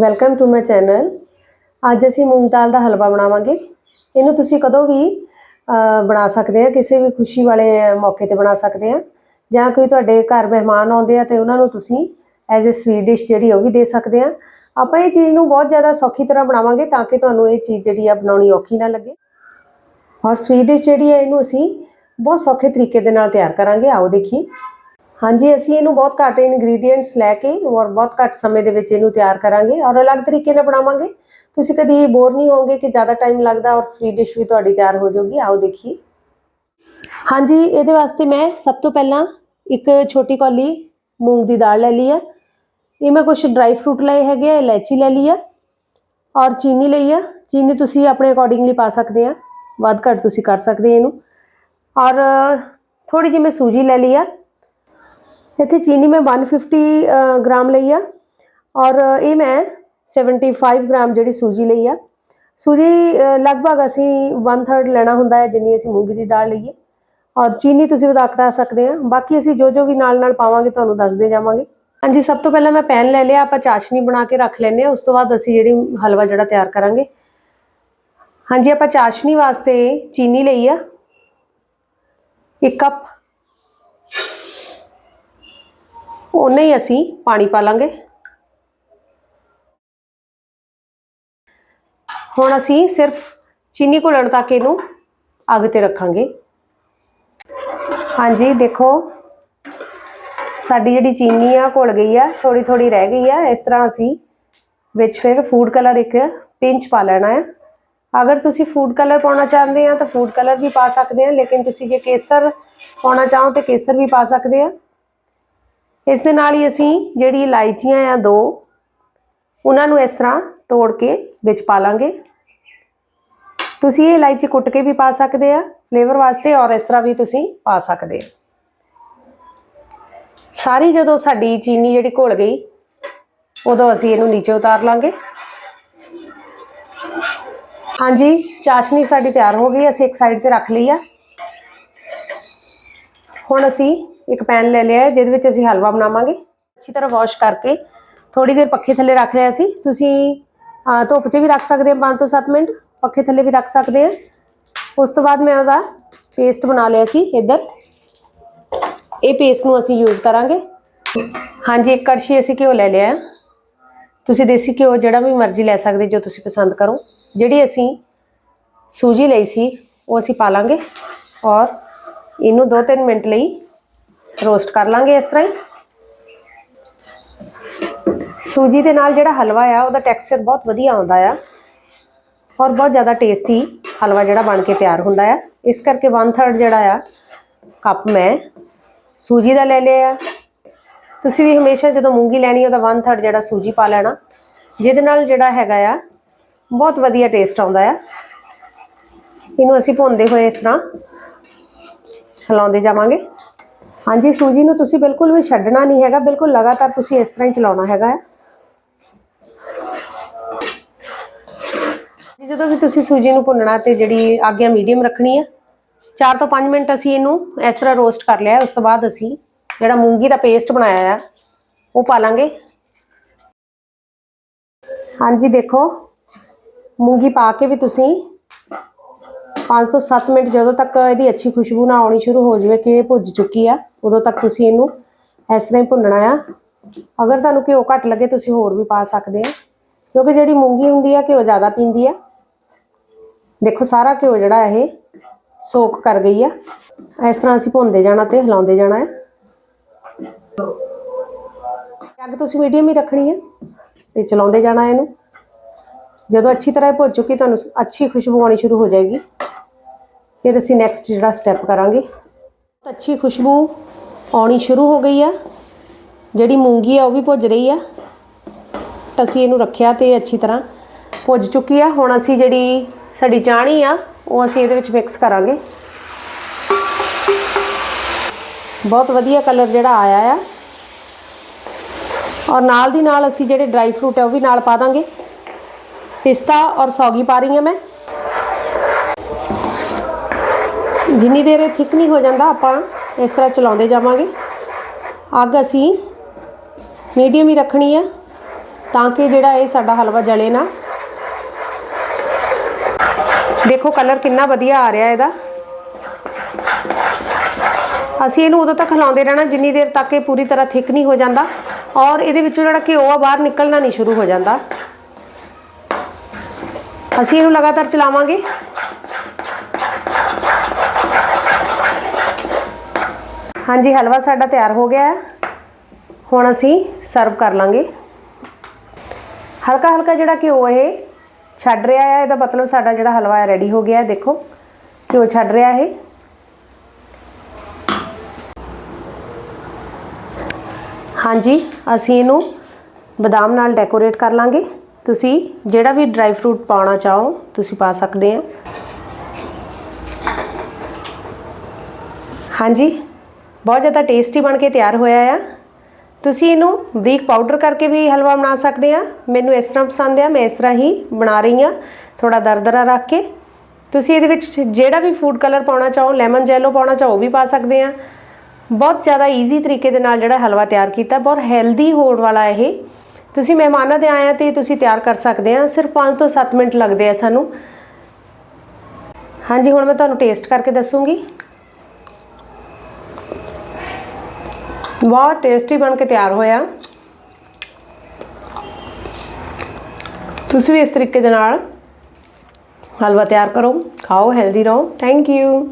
Welcome to my channel ਅੱਜ ਅਸੀਂ ਮੂੰਗ ਦਾਲ ਦਾ ਹਲਵਾ ਬਣਾਵਾਂਗੇ। ਇਹਨੂੰ ਤੁਸੀਂ ਕਦੋਂ ਵੀ ਬਣਾ ਸਕਦੇ ਆ, ਕਿਸੇ ਵੀ ਖੁਸ਼ੀ ਵਾਲੇ ਮੌਕੇ ਤੇ ਬਣਾ ਸਕਦੇ ਆ। ਜਾਂ ਕੋਈ ਤੁਹਾਡੇ ਘਰ ਮਹਿਮਾਨ ਆਉਂਦੇ ਆ ਤੇ ਉਹਨਾਂ ਨੂੰ ਤੁਸੀਂ ਐਜ਼ ਅ ਸਵੀਟ ਡਿਸ਼ ਜਿਹੜੀ ਉਹ ਵੀ ਦੇ ਸਕਦੇ ਆ। ਆਪਾਂ ਇਹ ਚੀਜ਼ ਨੂੰ ਬਹੁਤ ਜ਼ਿਆਦਾ ਸੌਖੀ ਤਰ੍ਹਾਂ ਬਣਾਵਾਂਗੇ ਤਾਂ ਕਿ ਤੁਹਾਨੂੰ ਇਹ ਚੀਜ਼ ਜਿਹੜੀ ਆ ਬਣਾਉਣੀ ਔਖੀ ਨਾ ਲੱਗੇ। ਔਰ ਸਵੀਟ ਡਿਸ਼ ਜਿਹੜੀ ਆ ਇਹਨੂੰ ਅਸੀਂ ਬਹੁਤ ਸੌਖੇ ਤਰੀਕੇ ਦੇ ਨਾਲ ਤਿਆਰ ਕਰਾਂਗੇ। ਆਓ ਦੇਖੀਏ। ਹਾਂਜੀ, ਅਸੀਂ ਇਹਨੂੰ ਬਹੁਤ ਘੱਟ ਇਨਗਰੀਡੀਅੰਟਸ ਲੈ ਕੇ ਔਰ ਬਹੁਤ ਘੱਟ ਸਮੇਂ ਦੇ ਵਿੱਚ ਇਹਨੂੰ ਤਿਆਰ ਕਰਾਂਗੇ ਔਰ ਅਲੱਗ ਤਰੀਕੇ ਨਾਲ ਬਣਾਵਾਂਗੇ। ਤੁਸੀਂ ਕਦੀ ਬੋਰ ਨਹੀਂ ਹੋਵੋਗੇ ਕਿ ਜ਼ਿਆਦਾ ਟਾਈਮ ਲੱਗਦਾ ਔਰ ਸਵੀਟ ਡਿਸ਼ ਵੀ ਤੁਹਾਡੀ ਤਿਆਰ ਹੋ ਜਾਊਗੀ। ਆਓ ਦੇਖੀਏ। ਹਾਂਜੀ, ਇਹਦੇ ਵਾਸਤੇ ਮੈਂ ਸਭ ਤੋਂ ਪਹਿਲਾਂ ਇੱਕ ਛੋਟੀ ਕੌਲੀ ਮੂੰਗ ਦੀ ਦਾਲ ਲੈ ਲਈ ਆ। ਇਹ ਮੈਂ ਕੁਝ ਡਰਾਈ ਫਰੂਟ ਲਏ ਹੈਗੇ ਆ ਇਲਾਇਚੀ ਲੈ ਲਈ ਆ ਔਰ ਚੀਨੀ ਲਈ ਆ। ਚੀਨੀ ਤੁਸੀਂ ਆਪਣੇ ਅਕੋਰਡਿੰਗਲੀ ਪਾ ਸਕਦੇ ਆ। ਵੱਧ ਘੱਟ ਤੁਸੀਂ ਕਰ ਸਕਦੇ ਇਹਨੂੰ। ਔਰ ਥੋੜੀ ਜਿਹੀ ਮੈਂ ਸੂਜੀ ਲੈ ਲਈ ਆ। ਇੱਥੇ ਚੀਨੀ ਮੈਂ 150 ਅ, ਗ੍ਰਾਮ ਲਈ ਆ ਔਰ ਇਹ ਮੈਂ 75 ਗ੍ਰਾਮ ਜਿਹੜੀ ਸੂਜੀ ਲਈ ਆ ਸੂਜੀ ਅ, ਲਗਭਗ ਅਸੀਂ 1/3 ਲੈਣਾ ਹੁੰਦਾ ਹੈ ਜਿੰਨੀ ਅਸੀਂ ਮੂੰਗੀ ਦੀ ਦਾਲ ਲਈਏ ਔਰ ਚੀਨੀ ਤੁਸੀਂ ਵਧਾ ਘਟਾ ਸਕਦੇ ਆ ਬਾਕੀ ਅਸੀਂ ਜੋ ਜੋ ਵੀ ਨਾਲ ਨਾਲ ਪਾਵਾਂਗੇ ਤੁਹਾਨੂੰ ਦੱਸਦੇ ਜਾਵਾਂਗੇ ਹਾਂਜੀ ਸਭ ਤੋਂ ਪਹਿਲਾਂ ਮੈਂ ਪੈਨ ਲੈ ਲਿਆ ਆਪਾਂ ਚਾਸ਼ਨੀ ਬਣਾ ਕੇ ਰੱਖ ਲੈਨੇ ਆ ਉਸ ਤੋਂ ਬਾਅਦ ਅਸੀਂ ਜਿਹੜੀ ਹਲਵਾ ਜਿਹੜਾ ਤਿਆਰ ਕਰਾਂਗੇ ਹਾਂਜੀ ਆਪਾਂ ਚਾਸ਼ਨੀ ਵਾਸਤੇ ਚੀਨੀ ਲਈ ਆ 1 ਕੱਪ ਉਨਾ ਹੀ ਅਸੀਂ ਪਾਣੀ ਪਾ ਲਾਂਗੇ। ਹੁਣ ਅਸੀਂ ਸਿਰਫ ਚੀਨੀ ਘੁਲਣ ਤੱਕ ਇਹਨੂੰ ਅੱਗ ਤੇ ਰੱਖਾਂਗੇ। ਹਾਂਜੀ, ਦੇਖੋ। ਸਾਡੀ ਜਿਹੜੀ ਚੀਨੀ ਆ, ਘੁਲ ਗਈ ਆ ਥੋੜੀ ਥੋੜੀ ਰਹਿ ਗਈ ਆ। ਇਸ ਤਰ੍ਹਾਂ ਅਸੀਂ ਵਿੱਚ ਫਿਰ ਫੂਡ ਕਲਰ ਇੱਕ ਪਿੰਚ ਪਾ ਲੈਣਾ ਹੈ ਅਗਰ ਤੁਸੀਂ ਫੂਡ ਕਲਰ ਪਾਉਣਾ ਚਾਹੁੰਦੇ ਆ ਤਾਂ ਫੂਡ ਕਲਰ ਵੀ ਪਾ ਸਕਦੇ ਆ, ਲੇਕਿਨ ਤੁਸੀਂ ਜੇ ਕੇਸਰ ਪਾਉਣਾ ਚਾਹੋ ਤੇ ਕੇਸਰ ਵੀ ਪਾ ਸਕਦੇ ਆ। ਇਸ ਦੇ ਨਾਲ ਹੀ ਅਸੀਂ ਜਿਹੜੀ ਇਲਾਇਚੀਆਂ ਆ ਦੋ, ਉਹਨਾਂ ਨੂੰ ਇਸ ਤਰ੍ਹਾਂ ਤੋੜ ਕੇ ਵਿੱਚ ਪਾ ਲਾਂਗੇ। ਤੁਸੀਂ ਇਹ ਇਲਾਇਚੀ ਕੁੱਟ ਕੇ ਵੀ ਪਾ ਸਕਦੇ ਆ, ਫਲੇਵਰ ਵਾਸਤੇ ਔਰ ਇਸ ਤਰ੍ਹਾਂ ਵੀ ਤੁਸੀਂ ਪਾ ਸਕਦੇ ਆ। ਸਾਰੀ ਜਦੋਂ ਸਾਡੀ ਚੀਨੀ ਜਿਹੜੀ ਘੁਲ ਗਈ, ਉਦੋਂ ਅਸੀਂ ਇਹਨੂੰ ਨੀਚੇ ਉਤਾਰ ਲਾਂਗੇ। ਹਾਂਜੀ, ਚਾਸ਼ਨੀ ਸਾਡੀ ਤਿਆਰ ਹੋ ਗਈ, ਅਸੀਂ ਇੱਕ ਸਾਈਡ ਤੇ ਰੱਖ ਲਈ ਆ। ਹੁਣ ਅਸੀਂ ਇੱਕ ਪੈਨ ਲੈ ਲਿਆ ਹੈ, ਜਿਹਦੇ ਵਿੱਚ ਅਸੀਂ ਹਲਵਾ ਬਣਾਵਾਂਗੇ। ਅੱਛੀ ਤਰ੍ਹਾਂ ਵਾਸ਼ ਕਰਕੇ ਥੋੜੀ ਦੇਰ ਪੱਖੇ ਥੱਲੇ ਰੱਖ ਲਿਆ ਸੀ। ਤੁਸੀਂ ਧੁੱਪ 'ਚ ਵੀ ਰੱਖ ਸਕਦੇ ਹੋ 5 ਤੋਂ 7 ਮਿੰਟ। ਪੱਖੇ ਥੱਲੇ ਵੀ ਰੱਖ ਸਕਦੇ ਆ ਉਸ ਤੋਂ ਬਾਅਦ ਮੈਂ ਉਹਦਾ ਪੇਸਟ ਬਣਾ ਲਿਆ ਸੀ ਇੱਧਰ। ਇਹ ਪੇਸਟ ਨੂੰ ਅਸੀਂ ਯੂਜ਼ ਕਰਾਂਗੇ। ਹਾਂਜੀ ਇੱਕ ਕੜਛੀ ਅਸੀਂ ਘਿਓ ਲੈ ਲਿਆ ਤੁਸੀਂ ਦੇਸੀ ਘਿਓ ਜਿਹੜਾ ਵੀ ਮਰਜ਼ੀ ਲੈ ਸਕਦੇ ਜੋ ਤੁਸੀਂ ਪਸੰਦ ਕਰੋ। ਜਿਹੜੀ ਅਸੀਂ ਸੂਜੀ ਲਈ ਸੀ ਉਹ ਅਸੀਂ ਪਾ ਲਾਂਗੇ। ਔਰ ਇਹਨੂੰ 2-3 ਮਿੰਟ ਲਈ ਰੋਸਟ ਕਰ ਲਾਂਗੇ ਇਸ ਤਰ੍ਹਾਂ ਹੀ। ਸੂਜੀ ਦੇ ਨਾਲ ਜਿਹੜਾ ਹਲਵਾ ਆ, ਉਹਦਾ ਟੈਕਸਚਰ ਬਹੁਤ ਵਧੀਆ ਆਉਂਦਾ ਆ। ਔਰ ਬਹੁਤ ਜ਼ਿਆਦਾ ਟੇਸਟੀ ਹਲਵਾ ਜਿਹੜਾ ਬਣ ਕੇ ਤਿਆਰ ਹੁੰਦਾ ਆ। ਇਸ ਕਰਕੇ 1/3 ਜਿਹੜਾ ਆ ਕੱਪ ਮੈਂ ਸੂਜੀ ਦਾ ਲੈ ਲਿਆ ਤੁਸੀਂ ਵੀ ਹਮੇਸ਼ਾ ਜਦੋਂ ਮੂੰਗੀ ਲੈਣੀ ਉਹਦਾ 1/3 ਜਿਹੜਾ ਸੂਜੀ ਪਾ ਲੈਣਾ। ਜਿਹਦੇ ਨਾਲ ਜਿਹੜਾ ਹੈਗਾ ਆ, ਬਹੁਤ ਵਧੀਆ ਟੇਸਟ ਆਉਂਦਾ ਆ। ਇਹਨੂੰ ਅਸੀਂ ਭੁੰਨਦੇ ਹੋਏ ਇਸ ਤਰ੍ਹਾਂ ਹਿਲਾਉਂਦੇ ਜਾਵਾਂਗੇ। ਹਾਂਜੀ, ਸੂਜੀ ਨੂੰ ਤੁਸੀਂ ਬਿਲਕੁਲ ਵੀ ਛੱਡਣਾ ਨਹੀਂ ਹੈਗਾ। ਬਿਲਕੁਲ ਲਗਾਤਾਰ ਤੁਸੀਂ ਇਸ ਤਰ੍ਹਾਂ ਹੀ ਚਲਾਉਣਾ ਹੈਗਾ। ਹੈ ਜਦੋਂ ਵੀ ਤੁਸੀਂ ਸੂਜੀ ਨੂੰ ਭੁੰਨਣਾ ਤੇ ਜਿਹੜੀ ਆਗਿਆ ਮੀਡੀਅਮ ਰੱਖਣੀ ਹੈ 4 ਤੋਂ 5 ਮਿੰਟ ਅਸੀਂ ਇਹਨੂੰ ਇਸ ਤਰ੍ਹਾਂ ਰੋਸਟ ਕਰ ਲਿਆ। ਉਸ ਤੋਂ ਬਾਅਦ ਅਸੀਂ ਜਿਹੜਾ ਮੂੰਗੀ ਦਾ ਪੇਸਟ ਬਣਾਇਆ ਆ, ਉਹ ਪਾ ਲਾਂਗੇ ਹਾਂਜੀ, ਦੇਖੋ, ਮੂੰਗੀ ਪਾ ਕੇ ਵੀ ਤੁਸੀਂ 5 ਤੋਂ 7 ਮਿੰਟ ਜਦੋਂ ਤੱਕ ਇਹਦੀ ਅੱਛੀ ਖੁਸ਼ਬੂ ਨਾ ਆਉਣੀ ਸ਼ੁਰੂ ਹੋ ਜਾਵੇ ਕਿ ਇਹ ਭੁੱਜ ਚੁੱਕੀ ਆ ਉਦੋਂ ਤੱਕ ਤੁਸੀਂ ਇਹਨੂੰ ਇਸ ਤਰ੍ਹਾਂ ਹੀ ਭੁੰਨਣਾ ਆ। ਅਗਰ ਤੁਹਾਨੂੰ ਘਿਓ ਘੱਟ ਲੱਗੇ, ਤੁਸੀਂ ਹੋਰ ਵੀ ਪਾ ਸਕਦੇ ਆ। ਕਿਉਂਕਿ ਜਿਹੜੀ ਮੂੰਗੀ ਹੁੰਦੀ ਆ, ਘਿਓ ਜ਼ਿਆਦਾ ਪੀਂਦੀ ਆ। ਦੇਖੋ, ਸਾਰਾ ਘਿਓ ਜਿਹੜਾ ਇਹ ਸੋਕ ਕਰ ਗਈ ਆ। ਇਸ ਤਰ੍ਹਾਂ ਅਸੀਂ ਭੁੰਨਦੇ ਜਾਣਾ ਤੇ ਹਿਲਾਉਂਦੇ ਜਾਣਾ ਹੈ ਅੱਗ ਤੁਸੀਂ ਮੀਡੀਅਮ ਹੀ ਰੱਖਣੀ ਹੈ ਤੇ ਚਲਾਉਂਦੇ ਜਾਣਾ ਇਹਨੂੰ। ਜਦੋਂ ਅੱਛੀ ਤਰ੍ਹਾਂ ਇਹ ਭੁੱਜ ਚੁੱਕੀ, ਤੁਹਾਨੂੰ ਅੱਛੀ ਖੁਸ਼ਬੂ ਆਉਣੀ ਸ਼ੁਰੂ ਹੋ ਜਾਏਗੀ। ਫਿਰ ਅਸੀਂ ਨੈਕਸਟ ਜਿਹੜਾ ਸਟੈਪ ਕਰਾਂਗੇ। ਅੱਛੀ ਖੁਸ਼ਬੂ ਆਉਣੀ ਸ਼ੁਰੂ ਹੋ ਗਈ ਆ। ਜਿਹੜੀ ਮੂੰਗੀ ਆ, ਉਹ ਵੀ ਭੁੱਜ ਰਹੀ ਆ। ਅਸੀਂ ਇਹਨੂੰ ਰੱਖਿਆ ਤੇ ਅੱਛੀ ਤਰ੍ਹਾਂ ਭੁੱਜ ਚੁੱਕੀ ਆ। ਹੁਣ ਅਸੀਂ ਜਿਹੜੀ ਸਾਡੀ ਚਾਣੀ ਆ, ਉਹ ਅਸੀਂ ਇਹਦੇ ਵਿੱਚ ਮਿਕਸ ਕਰਾਂਗੇ। ਬਹੁਤ ਵਧੀਆ ਕਲਰ ਜਿਹੜਾ ਆਇਆ ਆ। ਔਰ ਨਾਲ ਦੀ ਨਾਲ ਅਸੀਂ ਜਿਹੜੇ ਡਰਾਈ ਫਰੂਟ ਹੈ ਉਹ ਵੀ ਨਾਲ ਪਾ ਦਾਂਗੇ। ਪਿਸਤਾ ਔਰ ਸੌਗੀ ਪਾ ਰਹੀ ਹਾਂ ਮੈਂ। ਜਿੰਨੀ ਦੇਰ ਇਹ ਥਿਕ ਨਹੀਂ ਹੋ ਜਾਂਦਾ ਆਪਾਂ ਇਸ ਤਰ੍ਹਾਂ ਚਲਾਉਂਦੇ ਜਾਵਾਂਗੇ। ਅੱਗ ਅਸੀਂ ਮੀਡੀਅਮ ਹੀ ਰੱਖਣੀ ਆ ਤਾਂ ਕਿ ਜਿਹੜਾ ਇਹ ਸਾਡਾ ਹਲਵਾ ਜਲੇ ਨਾ। ਦੇਖੋ ਕਲਰ ਕਿੰਨਾ ਵਧੀਆ ਆ ਰਿਹਾ ਇਹਦਾ। ਅਸੀਂ ਇਹਨੂੰ ਉਦੋਂ ਤੱਕ ਹਿਲਾਉਂਦੇ ਰਹਿਣਾ ਜਿੰਨੀ ਦੇਰ ਤੱਕ ਇਹ ਪੂਰੀ ਤਰ੍ਹਾਂ ਥਿਕ ਨਹੀਂ ਹੋ ਜਾਂਦਾ ਔਰ ਇਹਦੇ ਵਿੱਚੋਂ ਜਿਹੜਾ ਘਿਓ ਆ ਬਾਹਰ ਨਿਕਲਣਾ ਨਹੀਂ ਸ਼ੁਰੂ ਹੋ ਜਾਂਦਾ। ਅਸੀਂ ਇਹਨੂੰ ਲਗਾਤਾਰ ਚਲਾਵਾਂਗੇ। ਹਾਂਜੀ, ਹਲਵਾ ਸਾਡਾ ਤਿਆਰ ਹੋ ਗਿਆ ਹੈ। ਹੁਣ ਅਸੀਂ ਸਰਵ ਕਰ ਲਾਂਗੇ। ਹਲਕਾ ਹਲਕਾ ਜਿਹੜਾ ਘਿਓ ਇਹ ਛੱਡ ਰਿਹਾ ਹੈ, ਇਹਦਾ ਮਤਲਬ ਸਾਡਾ ਜਿਹੜਾ ਹਲਵਾ ਹੈ ਰੈਡੀ ਹੋ ਗਿਆ ਹੈ। ਦੇਖੋ, ਘਿਓ ਛੱਡ ਰਿਹਾ ਇਹ। ਹਾਂਜੀ, ਅਸੀਂ ਇਹਨੂੰ ਬਦਾਮ ਨਾਲ ਡੈਕੋਰੇਟ ਕਰ ਲਾਂਗੇ। ਤੁਸੀਂ ਜਿਹੜਾ ਵੀ ਡਰਾਈ ਫਰੂਟ ਪਾਉਣਾ ਚਾਹੋ, ਤੁਸੀਂ ਪਾ ਸਕਦੇ ਆ। ਹਾਂਜੀ ਬਹੁਤ ਜ਼ਿਆਦਾ ਟੇਸਟੀ ਬਣ ਕੇ ਤਿਆਰ ਹੋਇਆ ਆ। ਤੁਸੀਂ ਇਹਨੂੰ ਬਰੀਕ ਪਾਊਡਰ ਕਰਕੇ ਵੀ ਹਲਵਾ ਬਣਾ ਸਕਦੇ ਆ। ਮੈਨੂੰ ਇਸ ਤਰ੍ਹਾਂ ਪਸੰਦ ਆ, ਮੈਂ ਇਸ ਤਰ੍ਹਾਂ ਹੀ ਬਣਾ ਰਹੀ ਆ ਥੋੜਾ ਦਰਦਰਾ ਰੱਖ ਕੇ। ਤੁਸੀਂ ਇਹਦੇ ਵਿੱਚ ਜਿਹੜਾ ਵੀ ਫੂਡ ਕਲਰ ਪਾਉਣਾ ਚਾਹੋ ਲੈਮਨ ਜੈਲੋ ਪਾਉਣਾ ਚਾਹੋ, ਉਹ ਵੀ ਪਾ ਸਕਦੇ ਆ। ਬਹੁਤ ਜ਼ਿਆਦਾ ਈਜ਼ੀ ਤਰੀਕੇ ਦੇ ਨਾਲ ਜਿਹੜਾ ਹਲਵਾ ਤਿਆਰ ਕੀਤਾ, ਬਹੁਤ ਹੈਲਦੀ ਹੋਣ ਵਾਲਾ ਇਹ। ਤੁਸੀਂ ਮਹਿਮਾਨਾਂ ਦੇ ਆਇਆ ਤੇ ਤੁਸੀਂ ਤਿਆਰ ਕਰ ਸਕਦੇ ਆ, ਸਿਰਫ 5 ਤੋਂ 7 ਮਿੰਟ ਲੱਗਦੇ ਆ ਸਾਨੂੰ। ਹਾਂਜੀ, ਹੁਣ ਮੈਂ ਤੁਹਾਨੂੰ ਟੇਸਟ ਕਰਕੇ ਦੱਸੂਗੀ। ਬਹੁਤ ਟੇਸਟੀ ਬਣ ਕੇ ਤਿਆਰ ਹੋਇਆ। ਤੁਸੀਂ ਵੀ ਇਸ ਤਰੀਕੇ ਦੇ ਨਾਲ ਹਲਵਾ ਤਿਆਰ ਕਰੋ, ਖਾਓ ਹੈਲਦੀ ਰਹੋ। Thank you